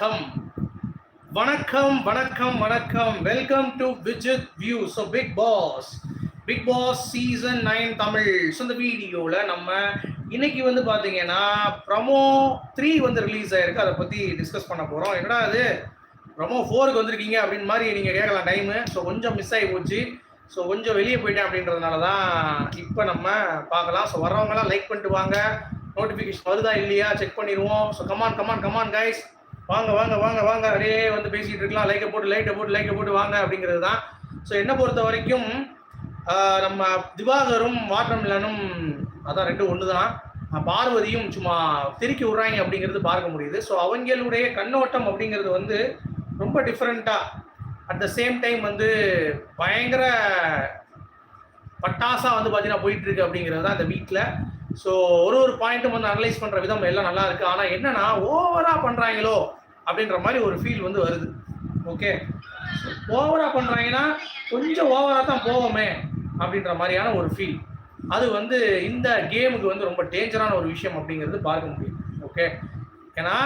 வணக்கம். வணக்கம் வணக்கம் வணக்கம். Welcome to Vijith view so Bigg Boss Bigg Boss season nine Tamil. So இந்த வீடியோவில் நம்ம இன்னைக்கு வந்து பார்த்தீங்கன்னா ப்ரமோ த்ரீ வந்து ரிலீஸ் ஆயிருக்கு. அதை பற்றி டிஸ்கஸ் பண்ண போகிறோம் என்னடா அது ப்ரமோ ஃபோருக்கு வந்திருக்கீங்க அப்படின்னு மாதிரி நீங்கள் கேட்கலாம் டைமு ஸோ கொஞ்சம் மிஸ் ஆகி போச்சு. ஸோ கொஞ்சம் வெளியே போயிட்டேன் அப்படின்றதுனால தான் இப்போ நம்ம பார்க்கலாம். ஸோ வர்றவங்கலாம் லைக் பண்ணிட்டு வாங்க. நோட்டிஃபிகேஷன் வருதா இல்லையா? செக் பண்ணிடுவோம். So come on come on come on guys வாங்க வாங்க வாங்க வாங்க. அப்படியே வந்து பேசிகிட்டு இருக்கலாம். லைக்கை போட்டு லைட்டை போட்டு லைக்கை போட்டு வாங்க அப்படிங்கிறது தான். ஸோ என்னை பொறுத்த வரைக்கும் நம்ம திவாகரும் வாட்டர்மிலனும் அதான் ரெண்டும் ஒன்று தான் பார்வதியும் சும்மா திருக்கி விட்றாங்க அப்படிங்கிறது பார்க்க முடியுது. ஸோ அவங்களுடைய கண்ணோட்டம் அப்படிங்கிறது வந்து ரொம்ப டிஃப்ரெண்ட்டாக அட் த சேம் டைம் வந்து பயங்கர பட்டாசாக வந்து பார்த்தீங்கன்னா போயிட்டு இருக்கு அப்படிங்கிறது தான் இந்த வீட்டில் ஸோ ஒரு ஒரு பாயிண்ட்டும் வந்து அனலைஸ் பண்ணுற விதம் எல்லாம் நல்லா இருக்குது ஆனால் என்னன்னா ஓவராக பண்ணுறாங்களோ அப்படின்ற மாதிரி ஒரு ஃபீல் வந்து வருது. ஓகே ஓவராக பண்ணுறாங்கன்னா கொஞ்சம் ஓவராக தான் போவோமே அப்படின்ற மாதிரியான ஒரு ஃபீல் அது வந்து இந்த கேமுக்கு வந்து ரொம்ப டேஞ்சரான ஒரு விஷயம் அப்படிங்கிறது பார்க்க முடியும். ஓகே ஏன்னா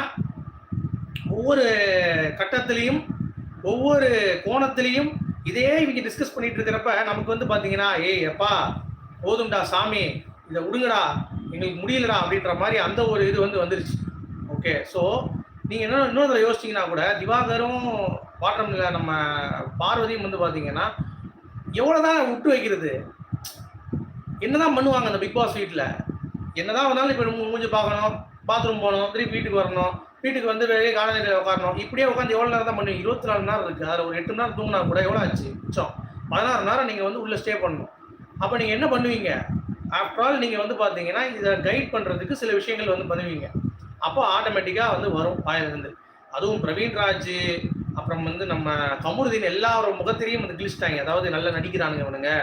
ஒவ்வொரு கட்டத்திலையும் ஒவ்வொரு கோணத்திலையும் இதே இவங்க டிஸ்கஸ் பண்ணிட்டு இருக்கிறப்ப நமக்கு வந்து பார்த்தீங்கன்னா ஏய் அப்பா போதும்டா சாமி இதை விடுங்கடா எங்களுக்கு முடியலடா அப்படின்ற மாதிரி அந்த ஒரு இது வந்து வந்துருச்சு. ஓகே ஸோ நீங்கள் என்ன இன்னொரு யோசிச்சிங்கன்னா கூட திவாகரும் பாட்டம் நம்ம பார்வதியும் வந்து பார்த்தீங்கன்னா எவ்வளோதான் விட்டு வைக்கிறது? என்னதான் பண்ணுவாங்க அந்த பிக் பாஸ் வீட்டில் என்னதான் வந்தாலும் இப்போ மூஞ்சி பார்க்கணும் பாத்ரூம் போகணும் திருப்பி வீட்டுக்கு வரணும் வீட்டுக்கு வந்து வெளியே காலநிலையில் உட்காரணும் இப்படியே உட்காந்து எவ்வளோ நேரம் தான் பண்ணுவீங்க? இருபத்தி நாலு நேரம் இருக்குது அதில் ஒரு எட்டு மணி நேரம் தூங்கினா கூட எவ்வளோ ஆச்சு? மிச்சம். பதினாறு நேரம் நீங்கள் வந்து உள்ளே ஸ்டே பண்ணணும். அப்போ நீங்கள் என்ன பண்ணுவீங்க? ஆஃப்டர் ஆல் நீங்கள் வந்து பார்த்தீங்கன்னா இதை கைட் பண்ணுறதுக்கு சில விஷயங்கள் வந்து பண்ணுவீங்க. அப்போ ஆட்டோமேட்டிக்காக வந்து வரும் வாயிலிருந்து. அதுவும் பிரவீன் ராஜ் அப்புறம் வந்து நம்ம கமருதீன் எல்லாரோட முகத்திலையும் வந்து கிழிச்சிட்டாங்க. அதாவது நல்லா நடிக்கிறானுங்க இவனுங்க.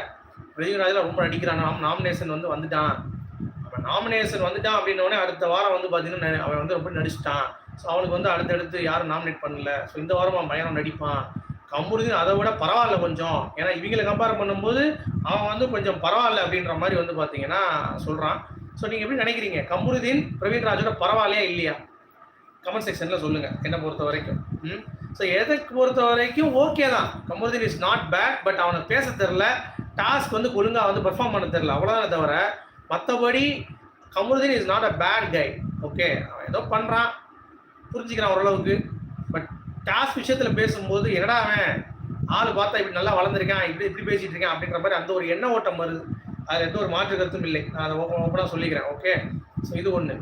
பிரவீன் ராஜில் ரொம்ப நடிக்கிறான். நாமினேஷன் வந்து வந்துட்டான். அப்போ நாமினேஷன் வந்துட்டான் அப்படின்ன அடுத்த வாரம் வந்து பார்த்தீங்கன்னா ந- அவன் வந்து ரொம்ப நடிச்சிட்டான். ஸோ அவனுக்கு வந்து அடுத்தடுத்து யாரும் நாமினேட் பண்ணல. ஸோ இந்த வாரம் அவன் பயணம் நடிப்பான். கமுருதீன் அதை விட பரவாயில்ல கொஞ்சம். ஏன்னா இவங்களை கம்பேர் பண்ணும்போது அவன் வந்து கொஞ்சம் பரவாயில்ல அப்படின்ற மாதிரி வந்து பார்த்தீங்கன்னா சொல்கிறான் ஸோ நீங்கள் எப்படி நினைக்கிறீங்க? கமுருதீன் பிரவீன் ராஜோட பரவாயில்லையா இல்லையா? கமெண்ட் செக்ஷனில் சொல்லுங்கள் என்னை பொறுத்த வரைக்கும். ம்? ஸோ எதைக்கு பொறுத்த வரைக்கும் ஓகே தான். Kamrudeen is not bad but அவனுக்கு பேச தெரில டாஸ்க் வந்து ஒழுங்காக வந்து பெர்ஃபார்ம் பண்ண தெரில அவ்வளோதான் தவிர மற்றபடி Kamarudeen is not a bad guy okay அவன் ஏதோ பண்ணுறான் புரிஞ்சுக்கிறான் ஓரளவுக்கு. பட் டாஸ்க் விஷயத்தில் பேசும்போது என்னடா அவன்? ஆள் பார்த்தா இப்படி நல்லா வளர்ந்துருக்கான் இப்படி இப்படி பேசிகிட்டு இருக்கான் அப்படிங்கிற மாதிரி அந்த ஒரு எண்ண ஓட்டம் வருது. அதில் எந்த ஒரு மாற்று கருத்தும் இல்லை. நான் அதை ஓப்பன் ஓப்பனாக சொல்லிக்கிறேன். ஓகே ஸோ இது ஒன்று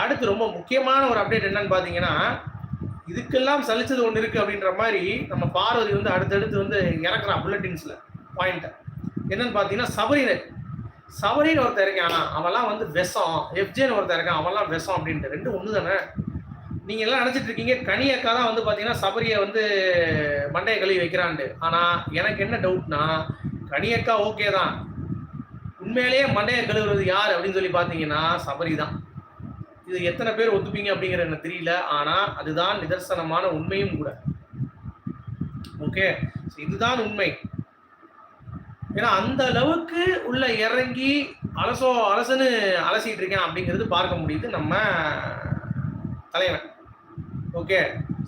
அடுத்து ரொம்ப முக்கியமான ஒரு அப்டேட் என்னன்னு பார்த்தீங்கன்னா இதுக்கெல்லாம் சலிச்சது ஒன்று இருக்குது அப்படின்ற மாதிரி நம்ம பார்வதி வந்து அடுத்தடுத்து வந்து இறக்குறான் புல்லட்டின்ஸில் பாயிண்ட்டை என்னன்னு பார்த்தீங்கன்னா சபரினர் சபரின்னு ஒருத்தர் இருக்கான். அவன்லாம் வந்து விஷம். எஃப்ஜேன்னு ஒருத்தர் இருக்கான். அவன்லாம் விஷம் அப்படின்ட்டு. ரெண்டு ஒன்று தானே நீங்கள் எல்லாம் நினச்சிட்டு இருக்கீங்க கனி அக்கா தான் வந்து பார்த்தீங்கன்னா சபரியை வந்து மண்டையை கழுவி வைக்கிறான்ட்டு. ஆனால் எனக்கு என்ன டவுட்னா கனி அக்கா ஓகே தான். உண்மையிலேயே மண்டையை கழுவுறது யார் அப்படின்னு சொல்லி பார்த்தீங்கன்னா சபரி தான். இது எத்தனை பேர் ஒத்துப்பீங்க அப்படிங்கிறது எனக்கு தெரியல. ஆனால் அதுதான் நிதர்சனமான உண்மையும் கூட. ஓகே இதுதான் உண்மை. ஏன்னா அந்த அளவுக்கு உள்ள இறங்கி அலசோ அலசுன்னு அலசிட்டு இருக்கேன் அப்படிங்கிறது பார்க்க முடியுது நம்ம தலைவன். ஓகே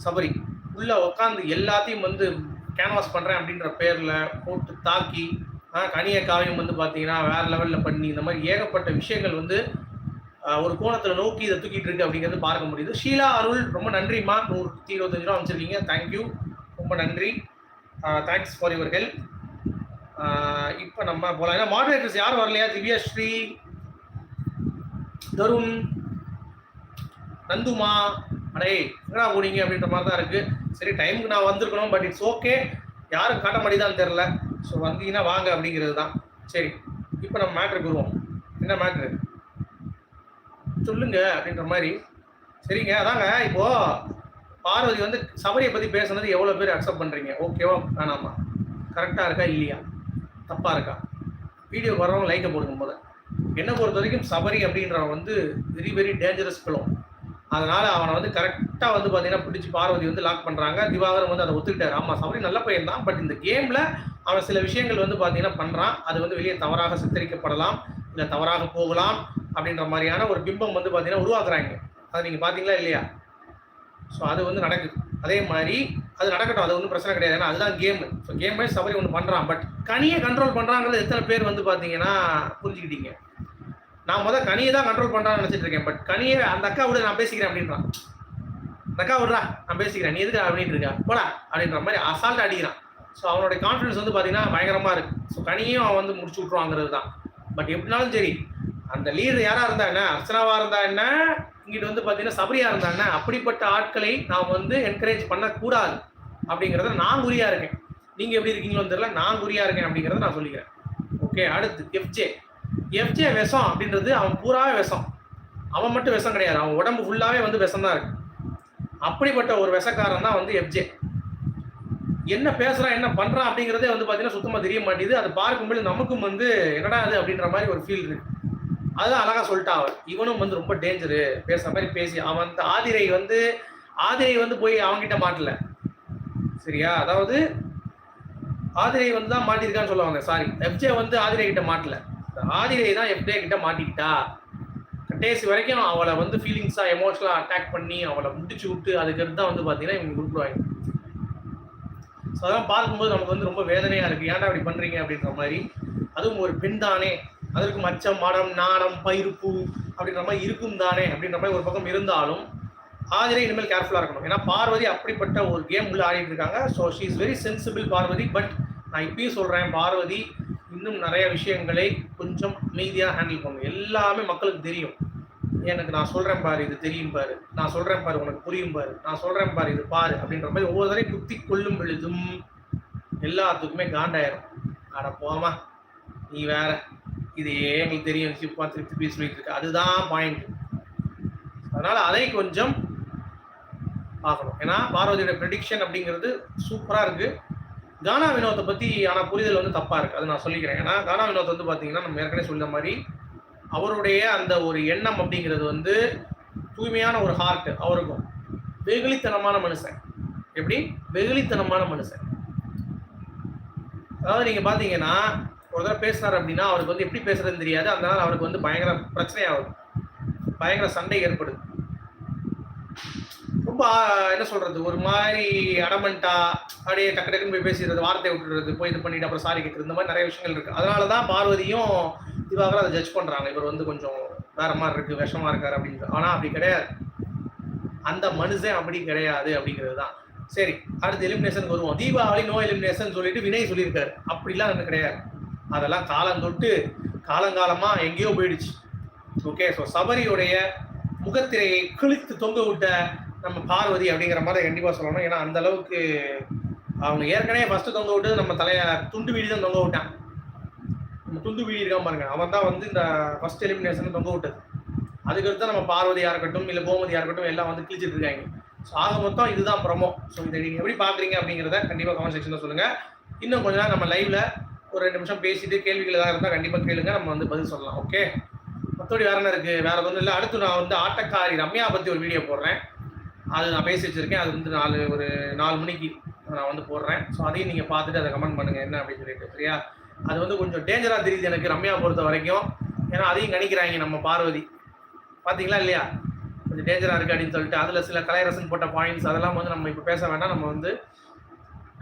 சபரி. உள்ள உட்காந்து எல்லாத்தையும் வந்து கேன்வாஸ் பண்றேன் அப்படின்ற பேர்ல போட்டு தாக்கி கனிய காவியம் வந்து பார்த்தீங்கன்னா வேற லெவலில் பண்ணி இந்த மாதிரி ஏகப்பட்ட விஷயங்கள் வந்து ஒரு கோணத்தில் நோக்கி இதை தூக்கிட்டு இருக்கு அப்படிங்கிறது பார்க்க முடியுது. ஷீலா அருள் ரொம்ப நன்றிம்மா நூற்றி இருபத்தஞ்சு ரூபா அமைச்சிருக்கீங்க தேங்க்யூ ரொம்ப நன்றி. தேங்க்ஸ் ஃபார் யுவர் ஹெல்ப் இப்போ நம்ம போகலாம் ஏன்னா மாடரேட்டர்ஸ் யாரும் வரலையா? திவ்யாஸ்ரீ தருண் நந்துமா. அடே என்னடா போனீங்க அப்படின்ற மாதிரி தான் இருக்குது சரி டைமுக்கு நான் வந்திருக்கணும் பட் இட்ஸ் ஓகே யாரும் காட்ட மாட்டேதான்னு தெரில ஸோ வந்தீங்கன்னா வாங்க அப்படிங்கிறது தான். சரி இப்போ நம்ம மேட்ருக்கு வருவோம். என்ன மேட்ரு சொல்லுங்க அப்படின்ற மாதிரி. சரிங்க அதாங்க இப்போ பார்வதி வந்து சபரியை பற்றி பேசுனது எவ்வளோ பேர் அக்செப்ட் பண்ணுறீங்க ஓகேவா வேணாமா? கரெக்டாக இருக்கா? இல்லையா? தப்பாக இருக்கா? வீடியோ வரவங்க லைக்கை போடுங்க போத என்னை பொறுத்த வரைக்கும் சபரி அப்படின்றவன் வந்து வெரி வெரி டேஞ்சரஸ் பிளோ அதனால அவனை வந்து கரெக்டாக வந்து பார்த்தீங்கன்னா பிடிச்சி பார்வதி வந்து லாக் பண்ணுறாங்க திவாகரம் வந்து அதை ஒத்துக்கிட்டாரு. ஆமாம் சபரி நல்ல பையன் தான். பட் இந்த கேமில் அவன் சில விஷயங்கள் வந்து பார்த்தீங்கன்னா பண்ணுறான் அது வந்து வெளியே தவறாக சித்தரிக்கப்படலாம். இல்லை தவறாக போகலாம் அப்படின்ற மாதிரியான ஒரு பிம்பம் வந்து பார்த்தீங்கன்னா உருவாக்குறாங்க. அதை நீங்கள் பார்த்தீங்களா இல்லையா? ஸோ அது வந்து நடக்குது. அதே மாதிரி அது நடக்கட்டும். அது ஒன்றும் பிரச்சனை கிடையாது. ஏன்னா அதுதான் game so game wise Sabari ஒன்று பண்ணுறான் பட் கனியை கண்ட்ரோல் பண்ணுறாங்கிறது எத்தனை பேர் வந்து பார்த்தீங்கன்னா புரிஞ்சுக்கிட்டீங்க. நான் முதல் கனியை தான் கண்ட்ரோல் பண்ணுறான்னு நினச்சிட்டு இருக்கேன். பட் கனியை அந்த அக்கா விட நான் பேசிக்கிறேன் அப்படின்றான். அந்த அக்கா விடுறா நான் பேசிக்கிறேன். நீ எதுக்கு அப்படின்ட்டு இருக்கா? போடா அப்படின்ற மாதிரி அசால்ட் அடிக்கிறான். ஸோ அவனுடைய கான்ஃபிடன்ஸ் வந்து பார்த்தீங்கன்னா பயங்கரமாக இருக்கு. ஸோ கனியும் அவன் வந்து முடிச்சு விட்ருவாங்கிறது தான் பட் எப்படினாலும் சரி அந்த லீடர் யாராக இருந்தா என்ன? அர்ச்சனாவாக இருந்தா என்ன? இங்கிட்டு வந்து பார்த்தீங்கன்னா சபரியா இருந்தா என்ன? அப்படிப்பட்ட ஆட்களை நாம் வந்து என்கரேஜ் பண்ணக்கூடாது அப்படிங்கிறத நான் குறியா இருக்கேன். நீங்கள் எப்படி இருக்கீங்களோ தெரியல நான் குறியா இருக்கேன் அப்படிங்கிறத நான் சொல்லிக்கிறேன். ஓகே அடுத்து எஃப்ஜே எஃப்ஜே விஷம் அப்படின்றது அவன் பூராவே விஷம். அவன் மட்டும் விஷம் கிடையாது. அவன் உடம்பு ஃபுல்லாகவே வந்து விஷம் தான் இருக்கு. அப்படிப்பட்ட ஒரு விஷக்காரன் தான் வந்து எஃப்ஜே என்ன பேசுகிறான் என்ன பண்ணுறான் அப்படிங்கிறதே வந்து பார்த்தீங்கன்னா சுத்தமாக தெரிய மாட்டேது அது பார்க்கும்போது நமக்கும் வந்து என்னடா அது அப்படின்ற மாதிரி ஒரு ஃபீல் இருக்கு. அதுதான் அழகாக சொல்லிட்டான் அவன். இவனும் வந்து ரொம்ப டேஞ்சரு பேசுகிற மாதிரி பேசி அவன் அந்த ஆதிரை வந்து ஆதிரை வந்து போய் அவன்கிட்ட மாட்டல. சரியா? அதாவது ஆதிரை வந்து தான் மாட்டிருக்கான்னு சொல்லுவாங்க. சாரி எஃப்ஜே வந்து ஆதிரை கிட்ட மாட்டல. ஆதிரை தான் எப்படியே கிட்ட மாட்டிக்கிட்டா. கடைசி வரைக்கும் அவளை வந்து ஃபீலிங்ஸாக எமோஷனலாக அட்டாக் பண்ணி அவளை முடிச்சு விட்டு அதுக்கடுத்து தான் வந்து பார்த்தீங்கன்னா இவங்க கொடுக்குறாங்க ஸோ அதெல்லாம் பார்க்கும்போது நமக்கு வந்து ரொம்ப வேதனையாக இருக்குது ஏன்டா அப்படி பண்ணுறீங்க அப்படின்ற மாதிரி. அதுவும் ஒரு பெண் தானே. அதற்கு மச்சம் மடம் நாணம் பயிருப்பு அப்படின்ற மாதிரி இருக்கும் தானே அப்படின்ற மாதிரி ஒரு பக்கம் இருந்தாலும் ஆதிரை இனிமேல் கேர்ஃபுல்லாக இருக்கணும். ஏன்னா பார்வதி அப்படிப்பட்ட ஒரு கேம் உள்ள ஆடிட்டு இருக்காங்க. So she is very sensible Parvathi. But நான் இப்பயும் சொல்கிறேன் பார்வதி இன்னும் நிறைய விஷயங்களை கொஞ்சம் அமைதியாக ஹேண்டில் பண்ணணும் எல்லாமே மக்களுக்கு தெரியும். எனக்கு நான் சொல்கிறேன் பாரு இது தெரியும் பாரு. நான் சொல்கிறேன் பாரு உனக்கு புரியும் பாரு. நான் சொல்கிறேன் பாரு இது பாரு அப்படின்ற மாதிரி ஒவ்வொரு தரையும் குத்தி கொள்ளும் பொழுதும் எல்லாத்துக்குமே காண்டாயிரும். ஆட போமா நீ வேற. இது எங்களுக்கு தெரியும். சிப்பா திருப்பி திருப்பி சொல்லிட்டு இருக்கு அதுதான் பாயிண்ட் அதனால அதை கொஞ்சம் பார்க்கணும். ஏன்னா பார்வதியோட ப்ரெடிக்ஷன் அப்படிங்கிறது சூப்பராக இருக்குது கானா வினோத்தை பற்றி ஆனால் புரிதல் வந்து தப்பாக இருக்குது அது நான் சொல்லிக்கிறேன். ஏன்னா கானா வினோத் வந்து பார்த்தீங்கன்னா நம்ம ஏற்கனவே சொல்லிய மாதிரி அவருடைய அந்த ஒரு எண்ணம் அப்படிங்கிறது வந்து தூய்மையான ஒரு ஹார்ட் அவருக்கும். வெகுளித்தனமான மனுஷன். எப்படி? வெகுளித்தனமான மனுஷன். அதாவது நீங்கள் பார்த்தீங்கன்னா ஒரு தடவை பேசுனார் அப்படின்னா அவருக்கு வந்து எப்படி பேசுறதுன்னு தெரியாது. அதனால அவருக்கு வந்து பயங்கர பிரச்சனையாகும். பயங்கர சண்டை ஏற்படுது. ரொம்ப என்ன சொல்றது ஒரு மாதிரி அடமண்டா அப்படியே டக்கு டக்குன்னு போய் பேசிடுறது வார்த்தை விட்டுறது போய் இது பண்ணிட்டு அப்புறம் சாரி கேட்கறது இந்த மாதிரி நிறைய விஷயங்கள் இருக்கு. அதனால தான் பார்வதியும் திவாகரும் அதை ஜட்ஜ் பண்றாங்க. இவர் வந்து கொஞ்சம் வேற மாதிரி இருக்கு விஷமா இருக்காரு அப்படின்னு ஆனா அப்படி கிடையாது. அந்த மனுஷன் அப்படி கிடையாது அப்படிங்கிறது தான் சரி அடுத்து எலிமினேஷன் வருவோம். தீபாவளி நோ எலிமினேஷன் சொல்லிட்டு வினய் சொல்லியிருக்காரு. அப்படிலாம் எனக்கு கிடையாது. அதெல்லாம் காலம் தொட்டு காலங்காலமா எங்கேயோ போயிடுச்சு. ஓகே ஸோ சபரியுடைய முகத்திரையை கிழித்து தொங்க விட்ட நம்ம பார்வதி அப்படிங்கிற மாதிரி கண்டிப்பாக சொல்லணும். ஏன்னா அந்த அளவுக்கு அவங்க ஏற்கனவே ஃபர்ஸ்ட் தொங்க விட்டு நம்ம தலைய துண்டு வீடி தான் தொங்க விட்டான். நம்ம துண்டு வீடி இருக்காம பாருங்க. அவன் தான் வந்து இந்த ஃபர்ஸ்ட் எலிமினேஷன் தொங்க விட்டது. அதுக்கடுத்து நம்ம பார்வதியாக இருக்கட்டும் இல்லை கோமதியாக இருக்கட்டும் எல்லாம் வந்து கிழிச்சிட்டு இருக்காங்க. ஸோ ஆக மொத்தம் இதுதான் ப்ரமோ ஸோ இதை நீங்கள் எப்படி பார்க்குறீங்க அப்படிங்கிறத கண்டிப்பாக கமெண்ட் செக்ஷனில் சொல்லுங்கள் இன்னும் கொஞ்ச நேரம் நம்ம லைவ்ல ஒரு ரெண்டு நிமிஷம் பேசிட்டு கேள்விகள் ஏதாவது இருந்தால் கண்டிப்பாக கேளுங்க. நம்ம வந்து பதில் சொல்லலாம். ஓகே மற்றபடி வேற என்ன இருக்குது வேற ஒன்றும் இல்லை. அடுத்து நான் வந்து ஆட்டக்காரி ரம்யா பற்றி ஒரு வீடியோ போடுறேன். அது நான் பேசி வச்சிருக்கேன். அது வந்து நாலு ஒரு நாலு மணிக்கு நான் வந்து போடுறேன். ஸோ அதையும் நீங்கள் பார்த்துட்டு அதை கமெண்ட் பண்ணுங்கள் என்ன அப்படின்னு சொல்லிட்டு சரியா? அது வந்து கொஞ்சம் டேஞ்சராக தெரியுது எனக்கு ரம்யா பொறுத்த வரைக்கும். ஏன்னா அதையும் கணிக்கிறாங்க நம்ம பார்வதி. பார்த்தீங்களா இல்லையா? கொஞ்சம் டேஞ்சராக இருக்குது அப்படின்னு சொல்லிட்டு. அதில் சில கலையரசன் போட்ட பாயிண்ட்ஸ் அதெல்லாம் வந்து நம்ம இப்போ பேச வேண்டாம். நம்ம வந்து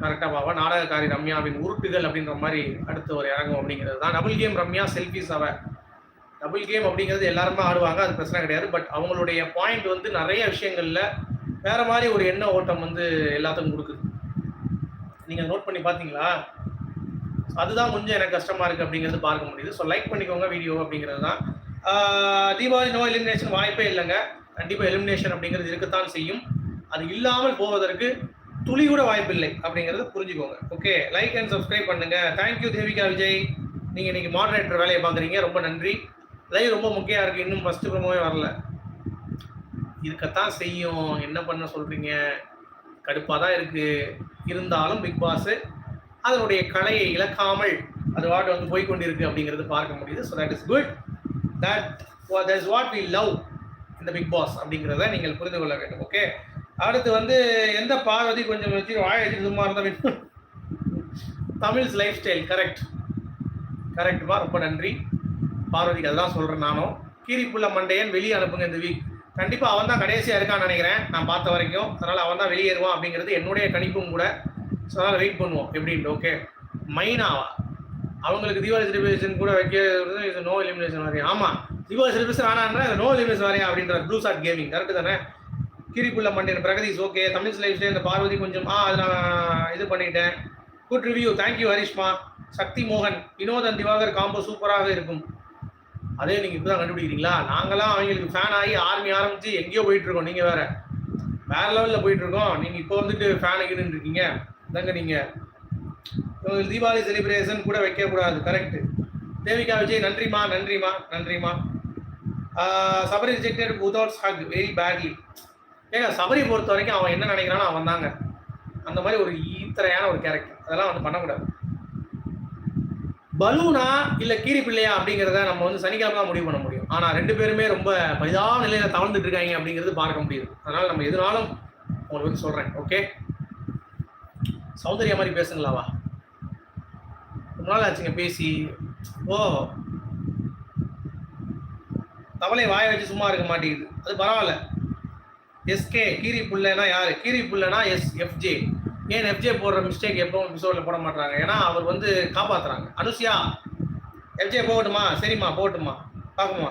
கரெக்டாக பாவா நாடகக்காரி ரம்யாவின் உருட்டுகள் அப்படின்ற மாதிரி அடுத்து ஒரு இறங்கும் அப்படிங்கிறது தான். டபுள் கேம் ரம்யா செல்ஃபிஸ் அவ. டபுள் கேம் அப்படிங்கிறது எல்லாருமே ஆடுவாங்க. அது பிரச்சனை கிடையாது. பட் அவங்களுடைய பாயிண்ட் வந்து நிறைய விஷயங்களில் வேற மாதிரி ஒரு எண்ண ஓட்டம் வந்து எல்லாத்துக்கும் கொடுக்குது. நீங்க நோட் பண்ணி பார்த்தீங்களா? அதுதான் கொஞ்சம் எனக்கு கஷ்டமா இருக்கு அப்படிங்கிறது பார்க்க முடியுது. ஸோ லைக் பண்ணிக்கோங்க வீடியோ அப்படிங்கிறது தான். தீபாவளி நோ எலிமினேஷன் வாய்ப்பே இல்லைங்க. கண்டிப்பா எலிமினேஷன் அப்படிங்கிறது இருக்கத்தான் செய்யும். அது இல்லாமல் போவதற்கு துளி கூட வாய்ப்பில்லை அப்படிங்கறத புரிஞ்சுக்கோங்க. ஓகே லைக் அண்ட் சப்ஸ்கிரைப் பண்ணுங்க. Thank you Devika Vijay. நீங்க இன்னைக்கு மாடரேட்டர் வேலையை பார்க்குறீங்க. ரொம்ப நன்றி. லைவ் ரொம்ப முக்கியம் இருக்கு. இன்னும் ஃபர்ஸ்ட் ப்ரோமோவே வரல. இருக்கத்தான் செய்யும். என்ன பண்ண சொல்றீங்க? கடுப்பாக தான் இருக்கு. இருந்தாலும் பிக் பாஸ் அதனுடைய கலையை இழக்காமல் அது வாட் வந்து போய் கொண்டிருக்கு அப்படிங்கிறது பார்க்க முடியுது. So that is good that that is what we love இந்த பிக் பாஸ் அப்படிங்கிறத நீங்கள் புரிந்து கொள்ள வேண்டும். ஓகே அடுத்து வந்து எந்த பார்வதி கொஞ்சம் வச்சு வாய வச்சு சும்மா இருந்தால் தமிழ்ஸ் லைஃப் ஸ்டைல் கரெக்ட் கரெக்ட்மா ரொம்ப நன்றி. பார்வதிக்கு அதுதான் சொல்கிறேன் நானும். கீரிப்புள்ள மண்டையன் வெளியே அனுப்புங்க இந்த வீக் கண்டிப்பா அவன் தான் கடைசியா இருக்கான்னு நினைக்கிறேன். நான் பார்த்த வரைக்கும். அதனால அவன் தான் வெளியேறுவான் அப்படிங்கிறது என்னுடைய கணிப்பும் கூட. ஸோ அதனால வெயிட் பண்ணுவோம். எப்படின்ட்டு ஓகே மைனாவா? அவங்களுக்கு தீபாவளி செலிப்ரேஷன் கூட வைக்கிறது இது நோ எலிமினேஷன் வரையும் ஆமா தீபாவளி செலிப்ரேஷன் ஆனால் நோ எலிமினேஷன் வரையும் அப்படின்ற ப்ளூ சாட் கேமிங் கரெக்ட் தானே? கிரிப்புள்ள மண்டியன் பிரகதீஸ் ஓகே தமிழ் லைஃப்ல இந்த பார்வதி கொஞ்சம் ஆ அது நான் இது பண்ணிட்டேன். Good review thank you Harishma. Sakthi மோகன். வினோதன் திவாகர் காம்போ சூப்பராக இருக்கும். அதே நீங்க இப்பதான் கண்டுபிடிக்கிறீங்களா? நாங்களாம் அவங்களுக்கு ஃபேன் ஆகி ஆர்மி ஆரம்பிச்சு எங்கேயோ போயிட்டு இருக்கோம் நீங்க வேற. வேற லெவல்ல போயிட்டு இருக்கோம் நீங்க இப்போ வந்துட்டு ஃபேன் ஆகிட்டு இருக்கீங்க. இதாங்க நீங்க. உங்களுக்கு தீபாவளி செலிப்ரேஷன் கூட வைக்க கூடாது கரெக்ட் தேவிகா விஜய் நன்றிமா நன்றிமா நன்றிமா Sabari rejected without hug very badly ஏங்க சபரி பொறுத்த வரைக்கும் அவன் என்ன நினைக்கிறானோ அவன் தாங்க அந்த மாதிரி ஒரு ஈத்தரையான ஒரு கேரக்டர் அதெல்லாம் வந்து பண்ணக்கூடாது. பலூனா இல்ல கீரி பிள்ளையா அப்படிங்கிறத நம்ம வந்து சனிக்கிழமை முடிவு பண்ண முடியும். ஆனா ரெண்டு பேருமே ரொம்ப பரிதாப நிலையில தவழ்ந்துட்டு இருக்காங்க அப்படிங்கிறது பார்க்க முடியுது. அதனால நம்ம எதுனாலும் உங்களுக்கு வந்து சொல்றேன். ஓகே சௌந்தர்யா மாதிரி பேசுங்களாவா ரொம்ப நாள் ஆச்சுங்க பேசி. ஓ. தவளை வாய வச்சு சும்மா இருக்க மாட்டேங்குது. அது பரவாயில்ல. எஸ்கே கீரி புள்ளனா யாரு? கீரி புள்ளனா எஸ் எஃப்ஜே ஏன் எஃப்ஜே போடுற மிஸ்டேக் எப்பவும் எபிசோடில் போட மாட்டாங்க ஏன்னா அவர் வந்து காப்பாத்துறாங்க. அனுசியா எஃப்ஜே போகட்டுமா? சரிம்மா போகட்டுமா பார்க்குமா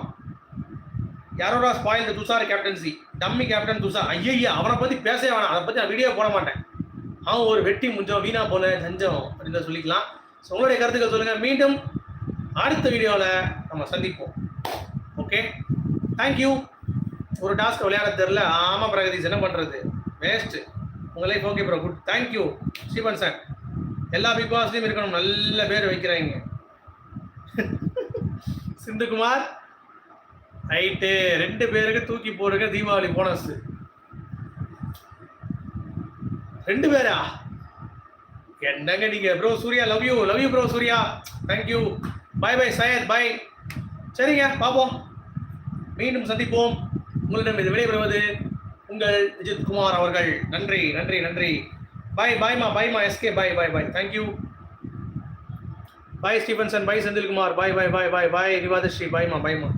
யாரோட spoil Tushar captaincy dummy captain Tushar ஐயய்யா அவனை பற்றி பேசவே வேணாம். அதை பற்றி நான் வீடியோ போட மாட்டேன். அவன் ஒரு வெட்டி முஞ்சம் வீணா போன செஞ்சோம் அப்படின்னு சொல்லிக்கலாம். ஸோ உங்களுடைய கருத்துக்கள் சொல்லுங்கள் மீண்டும் அடுத்த வீடியோவில் நம்ம சந்திப்போம். ஓகே தேங்க்யூ ஒரு டாஸ்க் விளையாட தெரில ஆமாம் பிரகதீஷ் என்ன பண்ணுறது வேஸ்ட்டு உங்க life okay bro good thank you Stephen sir எல்லா பிக் பாஸ்லயும் இருக்கணும். நல்ல பேர் வைக்கிறாங்க. சிந்துகுமார் ரைட்டு ரெண்டு பேருக்கு தூக்கி போடுங்க தீபாவளி போனஸ் ரெண்டு பேரா? என்னங்க நீங்க? Bro Surya love you love you bro Surya. Thank you bye bye Syed bye சரிங்க பார்ப்போம் மீண்டும் சந்திப்போம். உங்களிடம் இது விடைபெறுவது உங்கள் விஜித் குமார் அவர்கள். நன்றி நன்றி நன்றி. பாய் பாய்மா பாய்மா SK bye bye bye. Thank you bye Stephenson bye Senthilkumar. Bye bye bye bye bye. Rivathasri பாய்மா பாய்மா